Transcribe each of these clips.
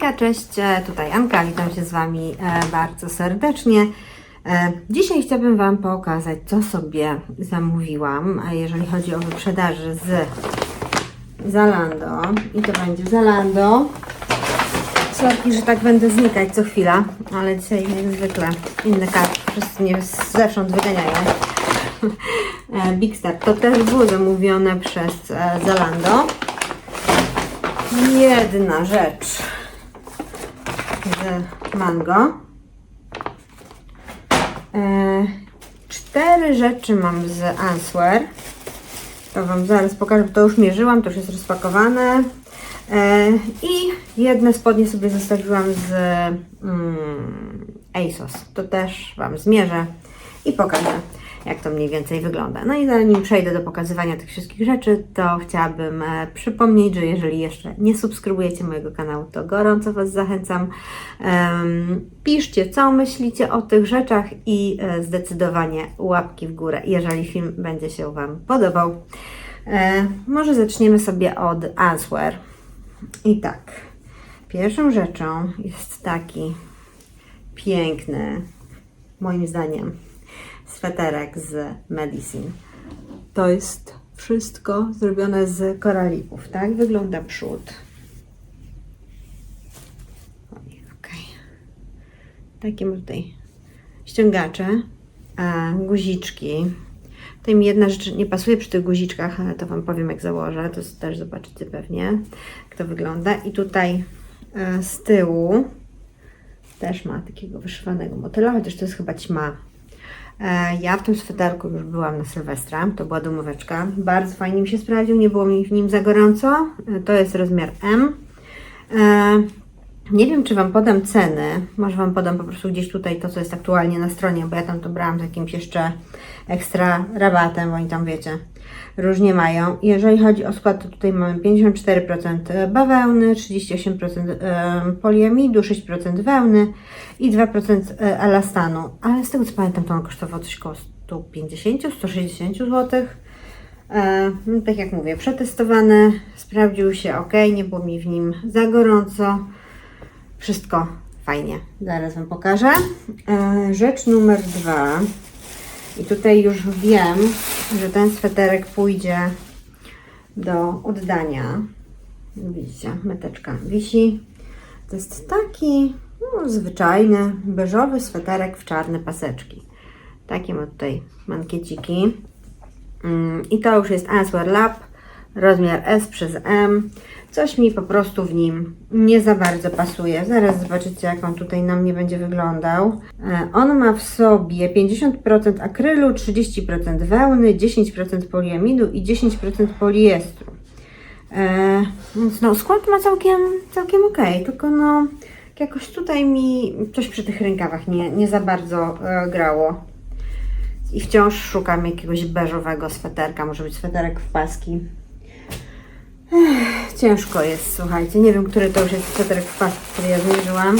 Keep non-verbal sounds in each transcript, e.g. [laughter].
Hejka, cześć, e, tutaj Anka, witam się z Wami e, bardzo serdecznie. E, Dzisiaj chciałabym Wam pokazać, co sobie zamówiłam, jeżeli chodzi o wyprzedaży z Zalando. I to będzie Zalando. Sorki, że tak będę znikać co chwila, ale dzisiaj jak zwykle inne karty wszyscy mnie zewsząd wyganiają. Big Star to też było zamówione przez Zalando. Jedna rzecz z mango. E, cztery rzeczy mam z Answer. To Wam zaraz pokażę, bo to już mierzyłam, to już jest rozpakowane. E, I jedne spodnie sobie zostawiłam z mm, ASOS. To też Wam zmierzę i pokażę, jak to mniej więcej wygląda. No i zanim przejdę do pokazywania tych wszystkich rzeczy, to chciałabym e, przypomnieć, że jeżeli jeszcze nie subskrybujecie mojego kanału, to gorąco Was zachęcam. Piszcie, co myślicie o tych rzeczach i e, zdecydowanie łapki w górę, jeżeli film będzie się Wam podobał. E, może zaczniemy sobie od Answer. I tak, pierwszą rzeczą jest taki piękny, moim zdaniem, sweterek z Medicine. To jest wszystko zrobione z koralików, tak? Wygląda przód. Okej. Takie ma tutaj ściągacze, guziczki. Tutaj mi jedna rzecz nie pasuje przy tych guziczkach, ale to Wam powiem jak założę, to też zobaczycie pewnie jak to wygląda. I tutaj e, z tyłu też ma takiego wyszywanego motyla, chociaż to jest chyba ćma. E, Ja w tym sweterku już byłam na Sylwestra, to była domóweczka. Bardzo fajnie mi się sprawdził, nie było mi w nim za gorąco. E, To jest rozmiar M. E, Nie wiem, czy Wam podam ceny. Może Wam podam po prostu gdzieś tutaj to, co jest aktualnie na stronie, bo ja tam to brałam z jakimś jeszcze ekstra rabatem, bo oni tam wiecie, różnie mają. Jeżeli chodzi o skład, to tutaj mamy 54% bawełny, 38% e, poliamidu, 6% wełny i 2% elastanu. Ale z tego co pamiętam, to on kosztował coś koło 150-160 zł. E, tak jak mówię, przetestowany, sprawdził się ok, nie było mi w nim za gorąco. Wszystko fajnie. Zaraz Wam pokażę. E, rzecz numer dwa. I tutaj już wiem, że ten sweterek pójdzie do oddania. Widzicie, meteczka wisi. To jest taki no, zwyczajny, beżowy sweterek w czarne paseczki. Takie ma tutaj mankieciki. Mm, I to już jest Answer Lab, rozmiar S przez M. Coś mi po prostu w nim nie za bardzo pasuje. Zaraz zobaczycie, jak on tutaj na mnie będzie wyglądał. E, On ma w sobie 50% akrylu, 30% wełny, 10% poliamidu i 10% poliestru. E, Więc no, skład ma całkiem, całkiem ok, tylko no jakoś tutaj mi coś przy tych rękawach nie, nie za bardzo e, grało. I wciąż szukam jakiegoś beżowego sweterka, może być sweterek w paski. Ciężko jest, słuchajcie. Nie wiem, który to już jest sweterek w który ja zmierzyłam,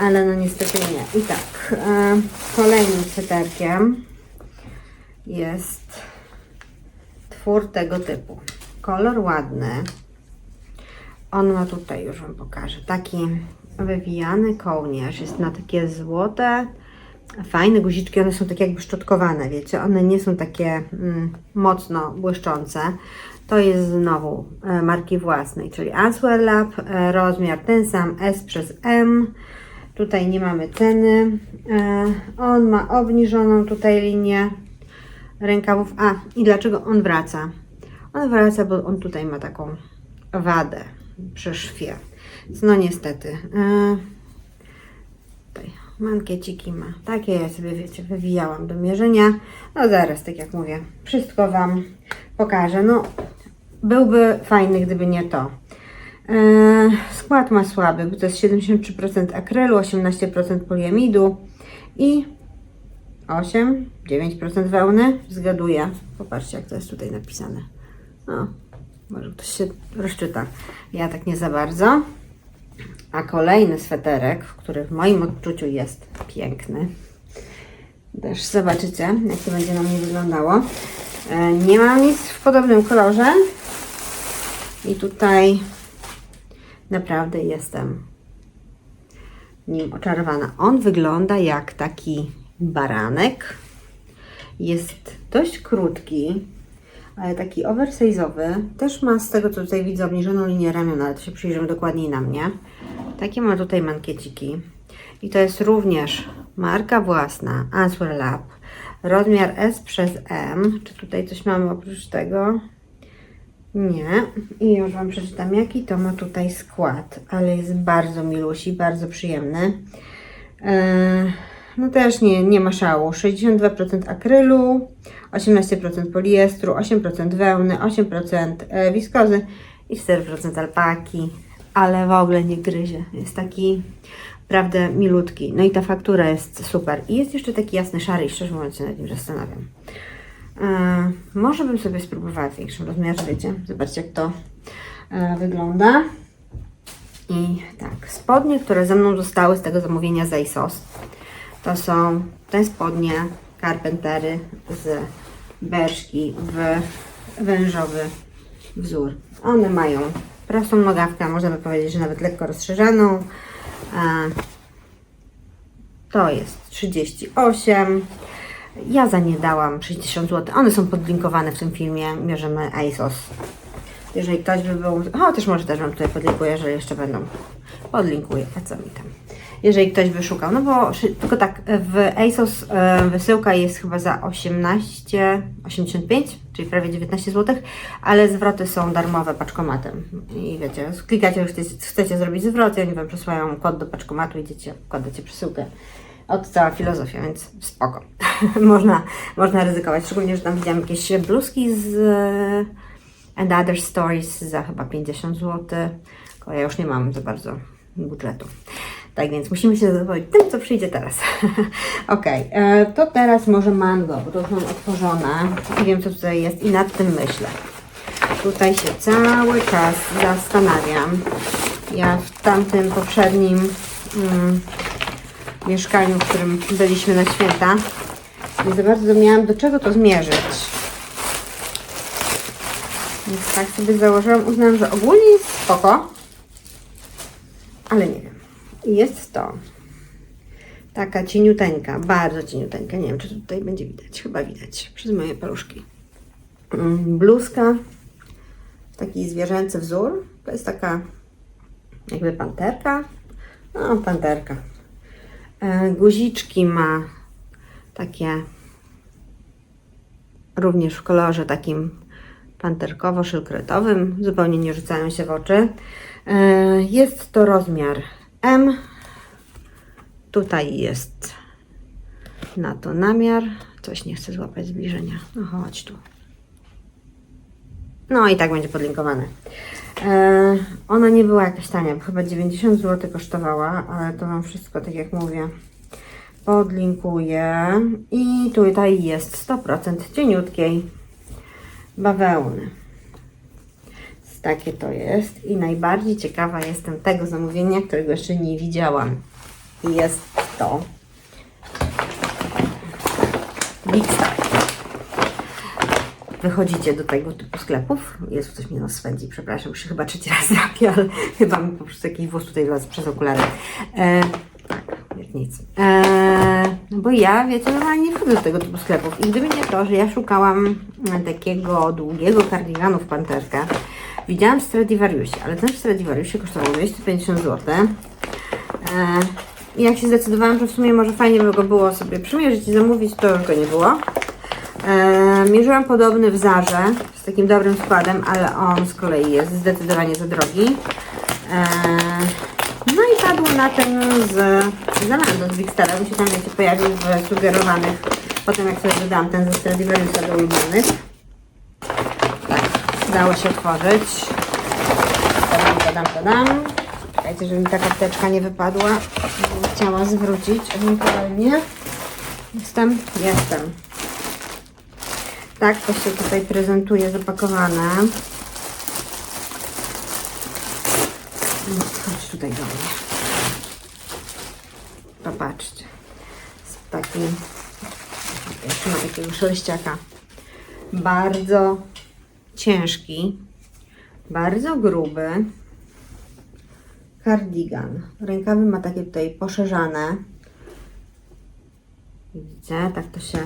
ale no niestety nie. I tak, e, kolejnym sweterkiem jest twór tego typu. Kolor ładny. On ma tutaj, już Wam pokażę, taki wywijany kołnierz. Jest na takie złote, fajne guziczki. One są takie jakby szczotkowane, wiecie. One nie są takie mm, mocno błyszczące. To jest znowu e, marki własnej, czyli Answer Lab. E, rozmiar ten sam, S przez M. Tutaj nie mamy ceny. E, on ma obniżoną tutaj linię rękawów. A, i dlaczego on wraca? On wraca, bo on tutaj ma taką wadę przy szwie. No niestety. E, mankieciki ma. Takie ja sobie, wiecie, wywijałam do mierzenia. No zaraz, tak jak mówię, wszystko Wam pokażę. No, byłby fajny, gdyby nie to. E, skład ma słaby, bo to jest 73% akrylu, 18% poliamidu i 8-9% wełny. Zgaduję. Popatrzcie, jak to jest tutaj napisane. No, może ktoś się rozczyta. Ja tak nie za bardzo. A kolejny sweterek, który w moim odczuciu jest piękny. Też zobaczycie, jak to będzie na mnie wyglądało. E, Nie mam nic w podobnym kolorze. I tutaj naprawdę jestem nim oczarowana. On wygląda jak taki baranek. Jest dość krótki, taki oversize'owy. Też ma z tego co tutaj widzę obniżoną linię ramion, ale to się przyjrzymy dokładniej na mnie. Takie ma tutaj mankieciki. I to jest również marka własna, Answer Lab. Rozmiar S przez M. Czy tutaj coś mamy oprócz tego? Nie. I już Wam przeczytam, jaki to ma tutaj skład. Ale jest bardzo milusi, bardzo przyjemny. Eee, no też nie, nie ma szału. 62% akrylu, 18% poliestru, 8% wełny, 8% e, wiskozy i 4% alpaki. Ale w ogóle nie gryzie. Jest taki naprawdę milutki. No i ta faktura jest super. I jest jeszcze taki jasny szary i szczerze mówiąc się nad nim zastanawiam. E, może bym sobie spróbowała w większym rozmiarze, wiecie. Zobaczcie jak to e, wygląda. I tak, spodnie, które ze mną zostały z tego zamówienia z ASOS, to są te spodnie Carpentery z Berszki w wężowy wzór. One mają prostą nogawkę, można by powiedzieć, że nawet lekko rozszerzoną. E, To jest 38. Ja za nie dałam 60 zł. One są podlinkowane w tym filmie. Bierzemy ASOS. Jeżeli ktoś by był. O, też może też Wam tutaj podlinkuję, jeżeli jeszcze będą. Podlinkuję, a co mi tam. Jeżeli ktoś by szukał. No bo tylko tak, w ASOS e, wysyłka jest chyba za 18,85, czyli prawie 19 zł, ale zwroty są darmowe paczkomatem. I wiecie, klikacie, że chcecie, zrobić zwrot i oni Wam przesłają kod do paczkomatu, idziecie, wkładacie przesyłkę. Od cała filozofia, więc spoko. [laughs] można, można ryzykować. Szczególnie, że tam widziałam jakieś bluzki z e, And Other Stories za chyba 50 zł. Tylko ja już nie mam za bardzo budżetu. Tak więc musimy się zadowolić tym, co przyjdzie teraz. [laughs] ok, e, to teraz może mango, bo to już mam otworzone i wiem, co tutaj jest i nad tym myślę. Tutaj się cały czas zastanawiam. Ja w tamtym poprzednim mm, mieszkaniu, w którym byliśmy na święta, nie za bardzo miałam do czego to zmierzyć. Więc tak sobie założyłam, uznałam, że ogólnie jest spoko, ale nie wiem. Jest to taka cieniuteńka, bardzo cieniuteńka, nie wiem, czy tutaj będzie widać, chyba widać, przez moje paluszki. Mm, Bluzka, taki zwierzęcy wzór, to jest taka jakby panterka, no panterka. E, Guziczki ma takie również w kolorze takim panterkowo-szylkretowym, zupełnie nie rzucają się w oczy. E, Jest to rozmiar M. Tutaj jest na to namiar. Coś nie chcę złapać zbliżenia. No chodź tu. No i tak będzie podlinkowane. E, ona nie była jakaś tania, bo chyba 90 zł kosztowała, ale to Wam wszystko, tak jak mówię, podlinkuję. I tutaj jest 100% cieniutkiej bawełny. Takie to jest. I najbardziej ciekawa jestem tego zamówienia, którego jeszcze nie widziałam. I jest to Big Star. Wychodzicie do tego typu sklepów. Jest coś mnie nas swędzi, przepraszam, już chyba trzeci raz drapię, ale [laughs] chyba mi po prostu jakiś włos tutaj wlazł przez okulary. E, tak, jak nic. E, no bo ja, wiecie, normalnie nie wchodzę do tego typu sklepów. I gdyby nie to, że ja szukałam takiego długiego kardiganu w panterkę, widziałam Stradivariusie, ale ten Stradivariusie kosztował 250 zł. E, I jak się zdecydowałam, że w sumie może fajnie by go było sobie przymierzyć i zamówić, to już go nie było. E, mierzyłam podobny w Zarze z takim dobrym składem, ale on z kolei jest zdecydowanie za drogi. E, no i padło na tym z Zalando z Big Stara, mi się tam wiecie, pojawił w sugerowanych, potem jak sobie dodałam ten ze Stradivariusa do ulubionych. Dało się otworzyć. Tadam, tadam, tadam. Czekajcie, żeby mi ta karteczka nie wypadła. Chciała zwrócić ewentualnie. Jestem? Jestem. Tak to się tutaj prezentuje zapakowane. Chodź tutaj do mnie. Popatrzcie. Z takim... Jeszcze ma takiego szeleściaka. Bardzo ciężki. Bardzo gruby. cardigan. Rękawy ma takie tutaj poszerzane. Widzicie, tak to się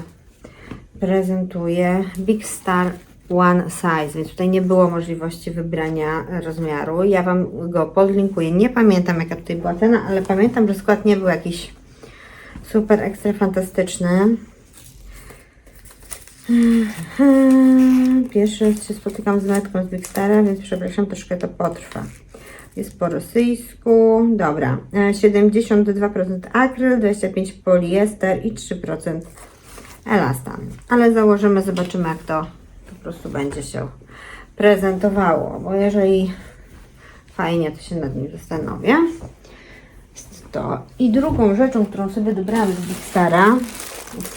prezentuje. Big Star One Size, więc tutaj nie było możliwości wybrania rozmiaru. Ja Wam go podlinkuję. Nie pamiętam jaka tutaj była cena, ale pamiętam, że skład nie był jakiś super ekstra fantastyczny. Pierwszy raz się spotykam z metką z Big Stara, więc przepraszam, troszkę to potrwa. Jest po rosyjsku. Dobra. E, 72% akryl, 25% poliester i 3% elastan. Ale założymy, zobaczymy jak to po prostu będzie się prezentowało. Bo jeżeli fajnie, to się nad nim zastanowię. To. I drugą rzeczą, którą sobie dobrałam z Big Stara,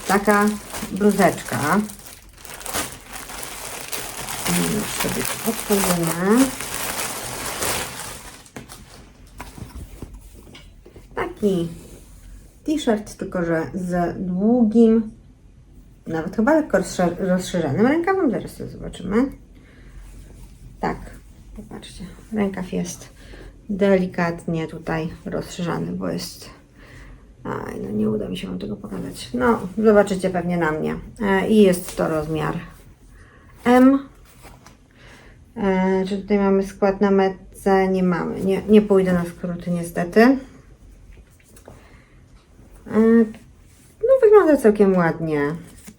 taka bluzeczka. Już sobie otworzymy. Taki t-shirt, tylko że z długim, nawet chyba lekko rozsze- rozszerzonym rękawem. Zaraz to zobaczymy. Tak, popatrzcie. Rękaw jest delikatnie tutaj rozszerzany, bo jest. Aj, no nie uda mi się Wam tego pokazać. No, zobaczycie pewnie na mnie. E, I jest to rozmiar M. E, czy tutaj mamy skład na metce? Nie mamy. Nie, nie pójdę na skróty niestety. E, no wygląda całkiem ładnie.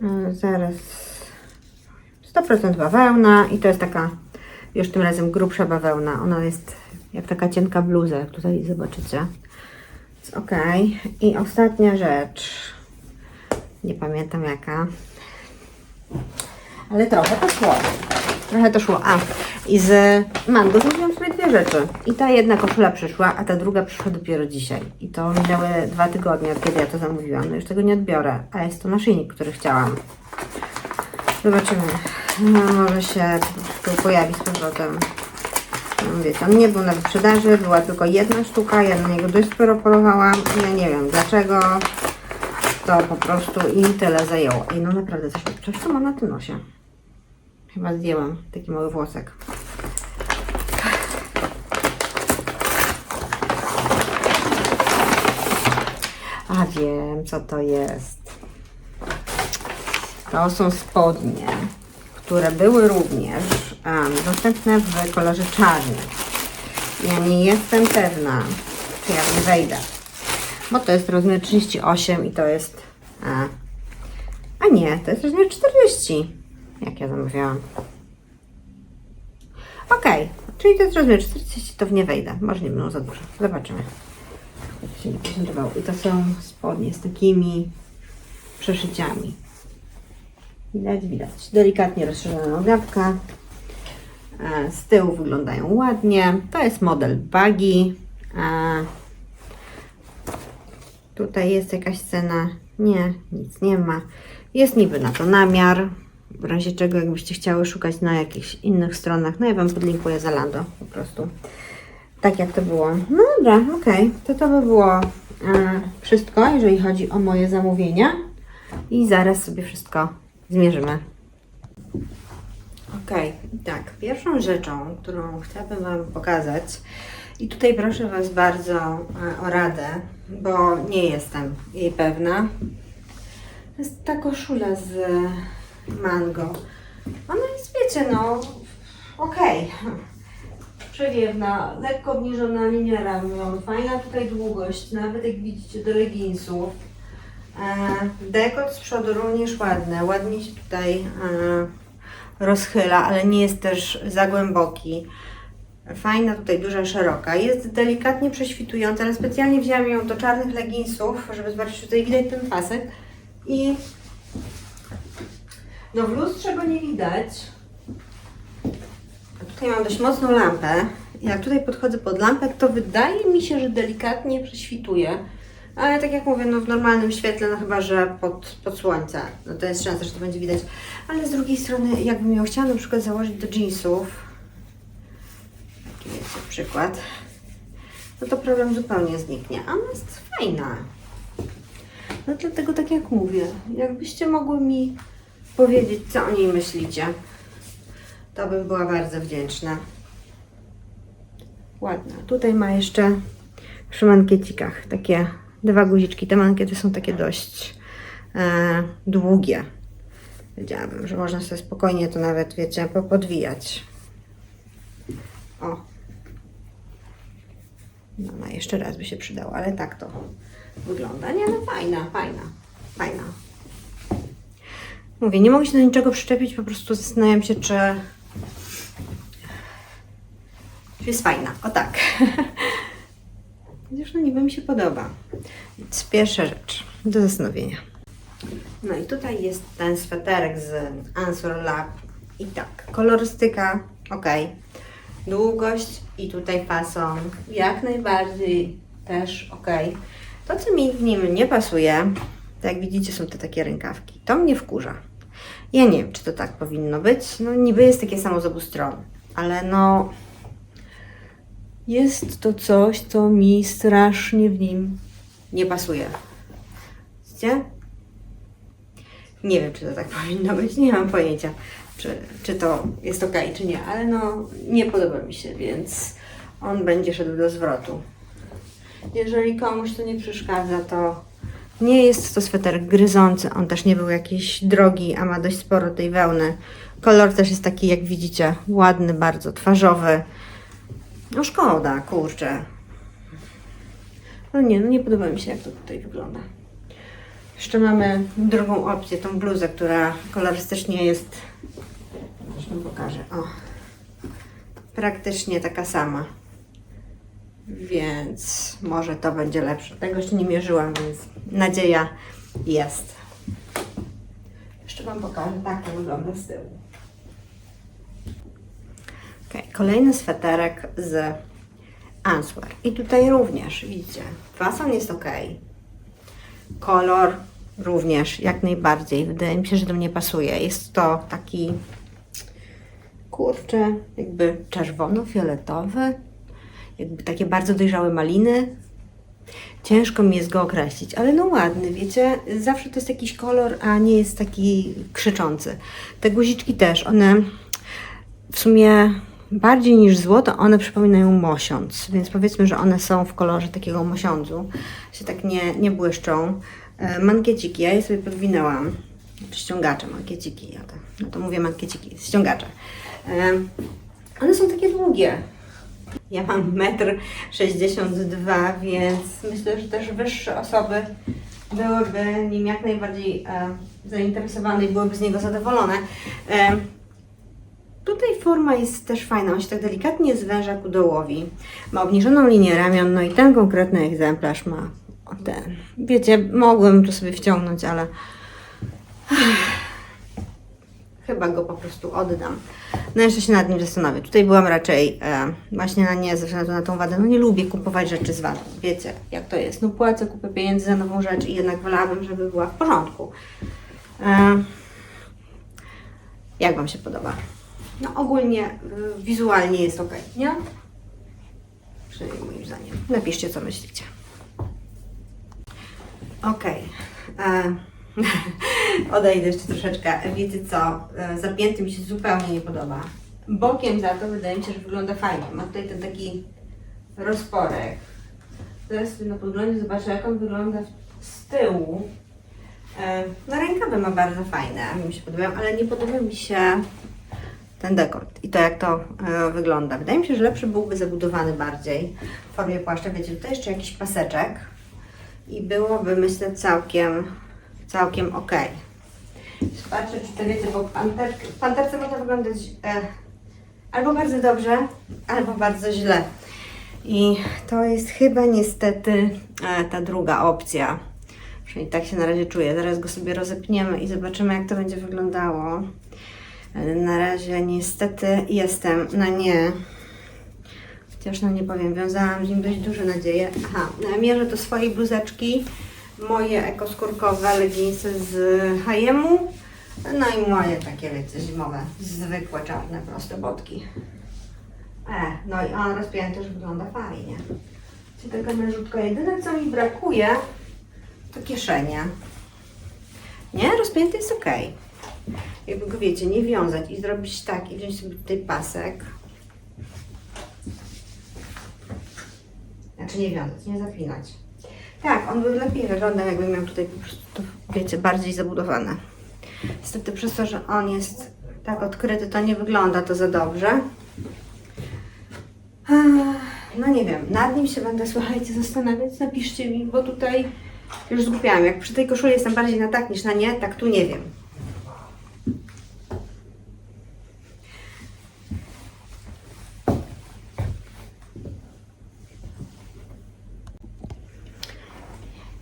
E, zaraz 100% bawełna i to jest taka już tym razem grubsza bawełna. Ona jest jak taka cienka bluza, jak tutaj zobaczycie. Ok. I ostatnia rzecz. Nie pamiętam jaka. Ale trochę to szło. Trochę to szło. A, i z mango zrobiłam sobie dwie rzeczy. I ta jedna koszula przyszła, a ta druga przyszła dopiero dzisiaj. I to minęły dwa tygodnie, od kiedy ja to zamówiłam. No już tego nie odbiorę. A jest to naszyjnik, który chciałam. Zobaczymy. No, może się tu pojawi z powrotem. Wiecie, on nie był na wyprzedaży, była tylko jedna sztuka, ja na niego dość sporo polowałam. Ja nie wiem dlaczego. To po prostu im tyle zajęło. I no naprawdę, coś, coś to ma na tym nosie. Chyba zdjęłam taki mały włosek. A wiem, co to jest. To są spodnie, które były również em, dostępne w kolorze czarnym. Ja nie jestem pewna, czy ja w nie wejdę. Bo to jest rozmiar 38 i to jest... A, a nie, to jest rozmiar 40. Jak ja zamawiałam. Okej, czyli to jest rozmiar 40, to w nie wejdę. Może nie będą za duże. Zobaczymy. Jak się nie. I to są spodnie z takimi przeszyciami. Widać, widać. Delikatnie rozszerzona nogawka. E, Z tyłu wyglądają ładnie. To jest model buggy. E, Tutaj jest jakaś cena. Nie, nic nie ma. Jest niby na to namiar. W razie czego, jakbyście chciały szukać na jakichś innych stronach, no ja Wam podlinkuję Zalando po prostu. Tak jak to było. No dobra, okej. To to by było e, wszystko, jeżeli chodzi o moje zamówienia. I zaraz sobie wszystko zmierzymy. Okej, tak. Pierwszą rzeczą, którą chciałabym Wam pokazać, i tutaj proszę Was bardzo e, o radę, bo nie jestem jej pewna. To jest ta koszula z mango. Ona jest, wiecie, no, okej. Przewiewna, lekko obniżona linia ramion, fajna tutaj długość, nawet jak widzicie do leginsów. E, Dekot z przodu również ładny, ładnie się tutaj e, rozchyla, ale nie jest też za głęboki. Fajna tutaj, duża, szeroka. Jest delikatnie prześwitująca, ale specjalnie wzięłam ją do czarnych leginsów, żeby zobaczyć, czy tutaj widać ten pasek. I no w lustrze go nie widać. Tutaj mam dość mocną lampę. Jak tutaj podchodzę pod lampę, to wydaje mi się, że delikatnie prześwituje. Ale tak jak mówię, no w normalnym świetle, no chyba, że pod, pod słońce, no to jest szansa, że to będzie widać. Ale z drugiej strony, jakbym ją chciała na przykład założyć do jeansów, taki jest przykład, no to problem zupełnie zniknie. A ona jest fajna. No dlatego tak jak mówię, jakbyście mogły mi powiedzieć, co o niej myślicie, to bym była bardzo wdzięczna. Ładna. Tutaj ma jeszcze przy mankiecikach. Takie dwa guziczki. Te mankiety są takie dość e, długie. Wiedziałabym, że można sobie spokojnie to nawet, wiecie, popodwijać. O. No, no, jeszcze raz by się przydało, ale tak to wygląda. Nie, no fajna, fajna, fajna. Mówię, nie mogę się do niczego przyczepić, po prostu zastanawiam się, czy, czy jest fajna. O tak. [laughs] Chociaż no niby mi się podoba. Więc pierwsza rzecz do zastanowienia. No i tutaj jest ten sweterek z Answer Lab. I tak, kolorystyka, ok. Długość i tutaj fason, jak najbardziej też ok. To, co mi w nim nie pasuje, to jak widzicie, są te takie rękawki. To mnie wkurza. Ja nie wiem, czy to tak powinno być. No niby jest takie samo z obu stron, ale no jest to coś, co mi strasznie w nim nie pasuje. Widzicie? Nie wiem, czy to tak [laughs] powinno być, nie mam pojęcia, czy, czy to jest ok, czy nie, ale no nie podoba mi się, więc on będzie szedł do zwrotu. Jeżeli komuś to nie przeszkadza, to nie jest to sweterek gryzący, on też nie był jakiś drogi, a ma dość sporo tej wełny. Kolor też jest taki, jak widzicie, ładny, bardzo twarzowy. No szkoda, kurczę. No nie, no nie podoba mi się, jak to tutaj wygląda. Jeszcze mamy drugą opcję, tą bluzę, która kolorystycznie jest, zresztą pokażę, o, praktycznie taka sama. Więc może to będzie lepsze. Tego jeszcze nie mierzyłam, więc nadzieja jest. Jeszcze Wam pokażę, tak to wygląda z tyłu. Kolejny sweterek z Answer. I tutaj również, widzicie, fason jest ok. Kolor również, jak najbardziej. Wydaje mi się, że do mnie pasuje. Jest to taki, kurczę, jakby czerwono-fioletowy. Jakby takie bardzo dojrzałe maliny. Ciężko mi jest go określić, ale no ładny, wiecie, zawsze to jest jakiś kolor, a nie jest taki krzyczący. Te guziczki też, one w sumie bardziej niż złoto, one przypominają mosiąc, więc powiedzmy, że one są w kolorze takiego mosiądzu, się tak nie, nie błyszczą. E, Mankieciki, ja je sobie podwinęłam, ściągacze, mankieciki, ja to, no to mówię mankieciki, ściągacze. E, One są takie długie. Ja mam 1,62 m, więc myślę, że też wyższe osoby byłyby nim jak najbardziej e, zainteresowane i byłyby z niego zadowolone. Tutaj forma jest też fajna, on się tak delikatnie zwęża ku dołowi. Ma obniżoną linię ramion, no i ten konkretny egzemplarz ma ten. Wiecie, mogłem to sobie wciągnąć, ale [sighs] chyba go po prostu oddam. No jeszcze się nad nim zastanowię. Tutaj byłam raczej e, właśnie na nie, ze względu na tą wadę. No nie lubię kupować rzeczy z wadą. Wiecie, jak to jest. No płacę kupę pieniędzy za nową rzecz i jednak wolałabym, żeby była w porządku. E, jak Wam się podoba? No ogólnie y, wizualnie jest ok, nie? Przynajmniej moim zdaniem. Napiszcie, co myślicie. Ok. E, [laughs] Odejdę jeszcze troszeczkę. Wiecie co? E, Zapięty mi się zupełnie nie podoba. Bokiem za to wydaje mi się, że wygląda fajnie. Ma tutaj ten taki rozporek. Teraz na podglądzie zobaczę, jak on wygląda z tyłu. E, No rękawy ma bardzo fajne, mi się podobają, ale nie podoba mi się ten dekort i to jak to e, wygląda. Wydaje mi się, że lepszy byłby zabudowany bardziej w formie płaszcza. Wiecie, tutaj jeszcze jakiś paseczek i byłoby myślę całkiem, całkiem ok. Patrzę, czy to wiecie, bo panter, panterce można wyglądać e, albo bardzo dobrze, albo bardzo źle. I to jest chyba niestety e, ta druga opcja. Przynajmniej tak się na razie czuję. Zaraz go sobie rozepniemy i zobaczymy, jak to będzie wyglądało. Na razie niestety jestem na nie. Chociaż no nie powiem, wiązałam z nim dość duże nadzieje. Aha, mierzę do swojej bluzeczki moje ekoskórkowe leginsy z H&M-u. No i moje takie, wiecie, zimowe, zwykłe, czarne, proste botki. E, no i on rozpięty już wygląda fajnie. Czyli taka mężutka. Jedyne co mi brakuje to kieszenie. Nie, rozpięty jest ok. Jakby go wiecie, nie wiązać i zrobić tak i wziąć sobie tutaj pasek. Znaczy nie wiązać, nie zapinać. Tak, on by lepiej wyglądał, jakby miał tutaj po prostu, to, wiecie, bardziej zabudowane. Niestety przez to, że on jest tak odkryty, to nie wygląda to za dobrze. No nie wiem, nad nim się będę, słuchajcie, zastanawiać, napiszcie mi, bo tutaj już zgubiłam. Jak przy tej koszuli jestem bardziej na tak niż na nie, tak tu nie wiem.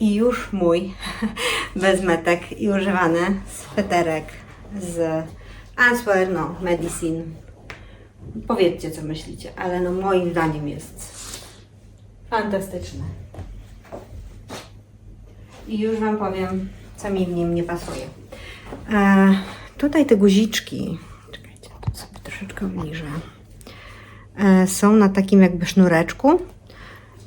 I już mój [laughs] bezmetek i używany sweterek z Answer, no, Medicine. Powiedzcie, co myślicie, ale no moim zdaniem jest fantastyczny. I już Wam powiem, co mi w nim nie pasuje. E, tutaj te guziczki, czekajcie, to sobie troszeczkę obniżę, e, są na takim jakby sznureczku.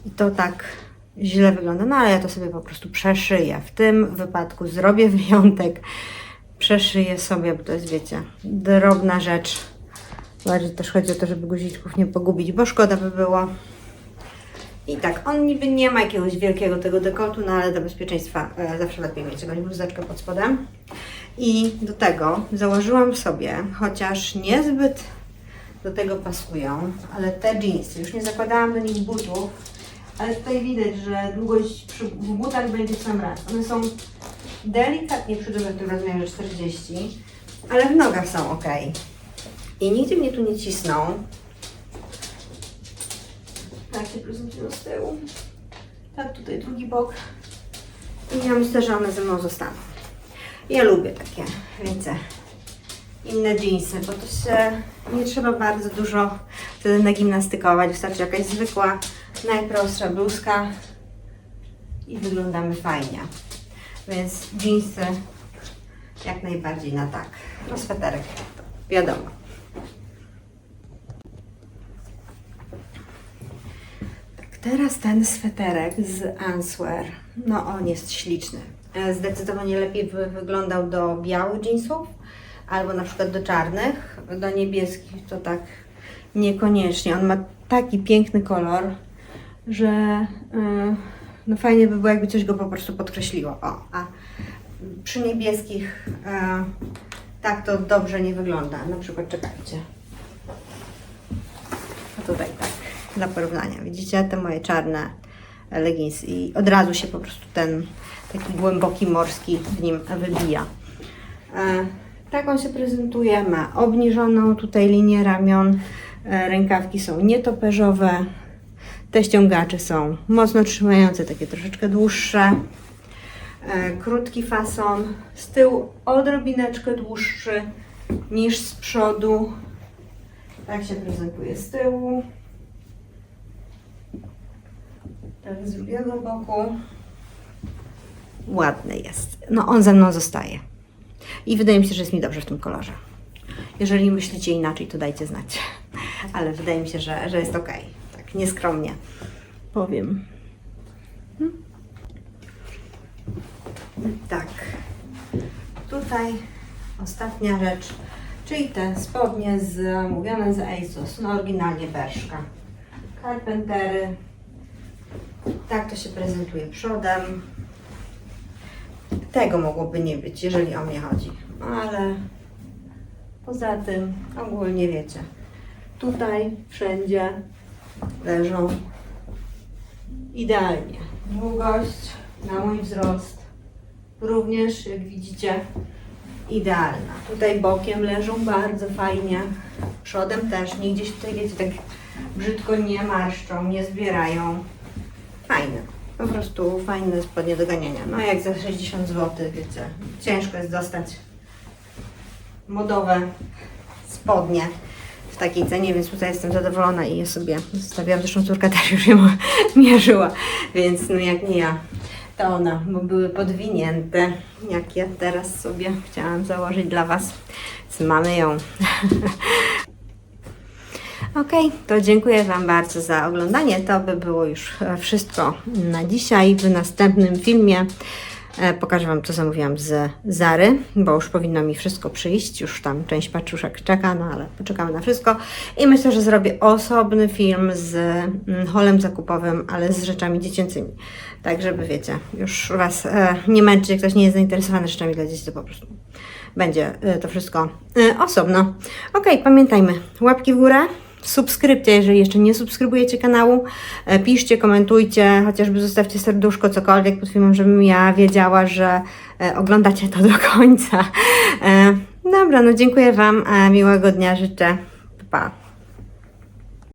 I to tak źle wygląda, no ale ja to sobie po prostu przeszyję. W tym wypadku zrobię [laughs] wyjątek. Przeszyję sobie, bo to jest, wiecie, drobna rzecz. Bardziej też chodzi o to, żeby guziczków nie pogubić, bo szkoda by było. I tak, on niby nie ma jakiegoś wielkiego tego dekoltu, no ale do bezpieczeństwa e, zawsze lepiej mieć jakąś bluzeczkę pod spodem. I do tego założyłam sobie, chociaż niezbyt do tego pasują, ale te jeansy, już nie zakładałam do nich butów, ale tutaj widać, że długość przy, w butach będzie w sam raz. One są delikatnie przyduże w tym rozmiarze 40, ale w nogach są ok. I nigdzie mnie tu nie cisną. Tak się prezentują z tyłu. Tak, tutaj drugi bok. I ja myślę, że one ze mną zostaną. Ja lubię takie, wiecie, inne jeansy, bo to się nie trzeba bardzo dużo wtedy nagimnastykować. Wystarczy jakaś zwykła, najprostsza bluzka i wyglądamy fajnie. Więc jeansy jak najbardziej na tak. No sweterek, wiadomo. Tak, teraz ten sweterek z Answear, no on jest śliczny. E, Zdecydowanie lepiej wyglądał do białych jeansów, albo na przykład do czarnych, do niebieskich to tak niekoniecznie. On ma taki piękny kolor, że y, no fajnie by było, jakby coś go po prostu podkreśliło. O, a przy niebieskich e, tak to dobrze nie wygląda. Na przykład czekajcie. A tutaj tak, dla porównania. Widzicie te moje czarne leginsy i od razu się po prostu ten taki głęboki morski w nim wybija. E, tak on się prezentuje. Ma obniżoną tutaj linię ramion. E, rękawki są nietoperzowe. Te ściągacze są mocno trzymające, takie troszeczkę dłuższe. E, krótki fason. Z tyłu odrobineczkę dłuższy niż z przodu. Tak się prezentuje z tyłu. Tak z drugiego boku. Ładny jest. No on ze mną zostaje. I wydaje mi się, że jest mi dobrze w tym kolorze. Jeżeli myślicie inaczej, to dajcie znać. Ale wydaje mi się, że, że jest ok. Tak nieskromnie powiem. Hmm? Tak. Tutaj ostatnia rzecz, czyli te spodnie zamówione z ASOS, no oryginalnie Berszka. Carpentery. Tak to się prezentuje przodem. Tego mogłoby nie być, jeżeli o mnie chodzi. Ale poza tym ogólnie wiecie. Tutaj wszędzie leżą idealnie. Długość na mój wzrost również, jak widzicie, idealna. Tutaj bokiem leżą bardzo fajnie, przodem też, nigdzie się tutaj, wiecie, tak brzydko nie marszczą, nie zbierają. Fajne. Po prostu fajne spodnie do ganiania. No jak za 60 zł, wiecie, ciężko jest dostać modowe spodnie w takiej cenie, więc tutaj jestem zadowolona i je sobie zostawiłam. Zresztą córka [laughs] też już ją mierzyła, więc no jak nie ja, to ona, bo były podwinięte, jak ja teraz sobie chciałam założyć dla Was. Więc mamy ją. [laughs] Ok, to dziękuję Wam bardzo za oglądanie. To by było już wszystko na dzisiaj. W następnym filmie Pokażę Wam, co zamówiłam z Zary, bo już powinno mi wszystko przyjść. Już tam część paczuszek czeka, no ale poczekamy na wszystko. I myślę, że zrobię osobny film z mm, holem zakupowym, ale z rzeczami dziecięcymi. Tak, żeby wiecie, już Was e, nie męczyć, jak ktoś nie jest zainteresowany rzeczami dla dzieci, to po prostu będzie e, to wszystko e, osobno. Ok, pamiętajmy, łapki w górę, subskrypcja, jeżeli jeszcze nie subskrybujecie kanału, e, piszcie, komentujcie, chociażby zostawcie serduszko, cokolwiek pod filmem, żebym ja wiedziała, że e, oglądacie to do końca. E, Dobra, no dziękuję Wam, miłego dnia życzę, pa.